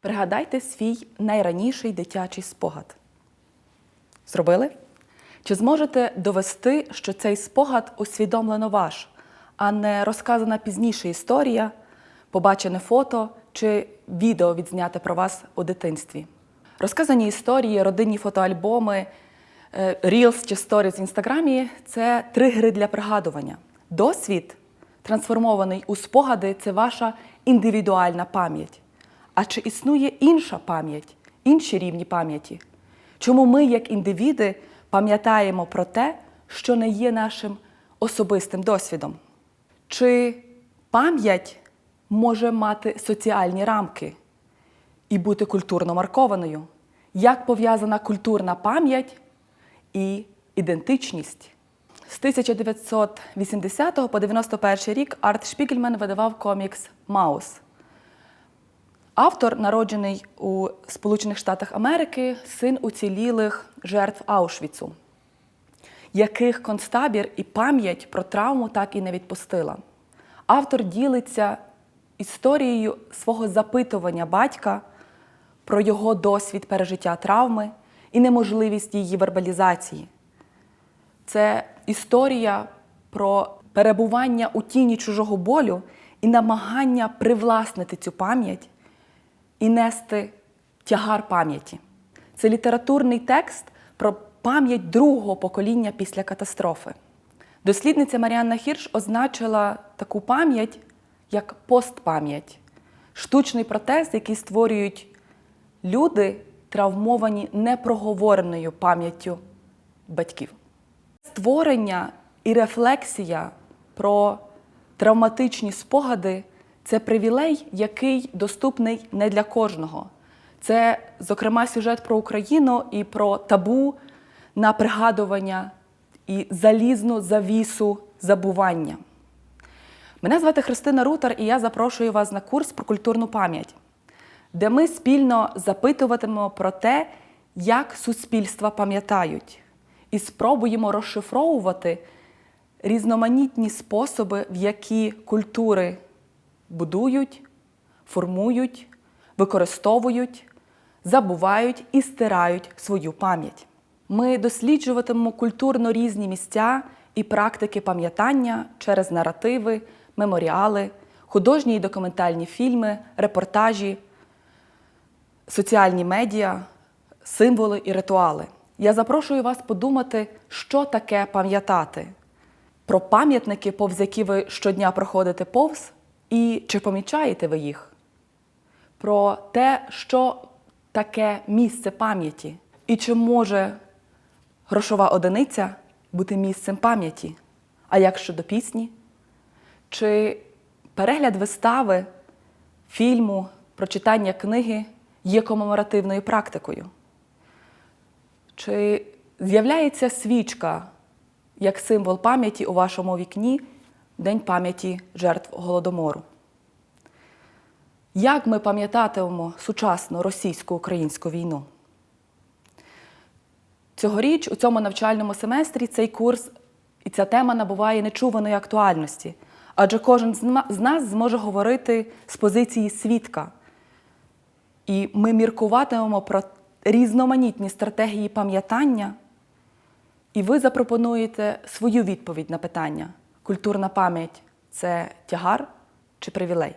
Пригадайте свій найраніший дитячий спогад. Зробили? Чи зможете довести, що цей спогад усвідомлено ваш, а не розказана пізніше історія, побачене фото чи відео відзняте про вас у дитинстві? Розказані історії, родинні фотоальбоми, е, Reels чи Stories в інстаграмі це тригери для пригадування. Досвід, трансформований у спогади, це ваша індивідуальна пам'ять. А чи існує інша пам'ять, інші рівні пам'яті? Чому ми, як індивіди, пам'ятаємо про те, що не є нашим особистим досвідом? Чи пам'ять може мати соціальні рамки і бути культурно маркованою? Як пов'язана культурна пам'ять і ідентичність? З 1980 по 91 рік Арт Шпігельман видавав комікс Маус. Автор, народжений у Сполучених Штатах Америки, син уцілілих жертв Аушвіцу, яких концтабір і пам'ять про травму так і не відпустила. Автор ділиться історією свого запитування батька про його досвід пережиття травми і неможливість її вербалізації. Це історія про перебування у тіні чужого болю і намагання привласнити цю пам'ять і нести тягар пам'яті. Це літературний текст про пам'ять другого покоління після катастрофи. Дослідниця Маріанна Хірш означила таку пам'ять як постпам'ять, штучний протез, який створюють люди, травмовані непроговореною пам'яттю батьків. Створення і рефлексія про травматичні спогади це привілей, який доступний не для кожного. Це, зокрема, сюжет про Україну і про табу на пригадування і залізну завісу забування. Мене звати Христина Рутар, і я запрошую вас на курс про культурну пам'ять, де ми спільно запитуватимемо про те, як суспільства пам'ятають, і спробуємо розшифровувати різноманітні способи, в які культури будують, формують, використовують, забувають і стирають свою пам'ять. Ми досліджуватимемо культурно різні місця і практики пам'ятання через наративи, меморіали, художні і документальні фільми, репортажі, соціальні медіа, символи і ритуали. Я запрошую вас подумати, що таке пам'ятати, про пам'ятники, повз які ви щодня проходите повз, і чи помічаєте ви їх? Про те, що таке місце пам'яті, і чи може грошова одиниця бути місцем пам'яті? А як щодо пісні? Чи перегляд вистави, фільму, прочитання книги є комеморативною практикою? Чи з'являється свічка як символ пам'яті у вашому вікні День пам'яті жертв Голодомору? Як ми пам'ятатимемо сучасну російсько-українську війну? Цьогоріч у цьому навчальному семестрі цей курс і ця тема набуває нечуваної актуальності, адже кожен з нас зможе говорити з позиції свідка. І ми міркуватимемо про різноманітні стратегії пам'ятання, і ви запропонуєте свою відповідь на питання: культурна пам'ять це тягар чи привілей?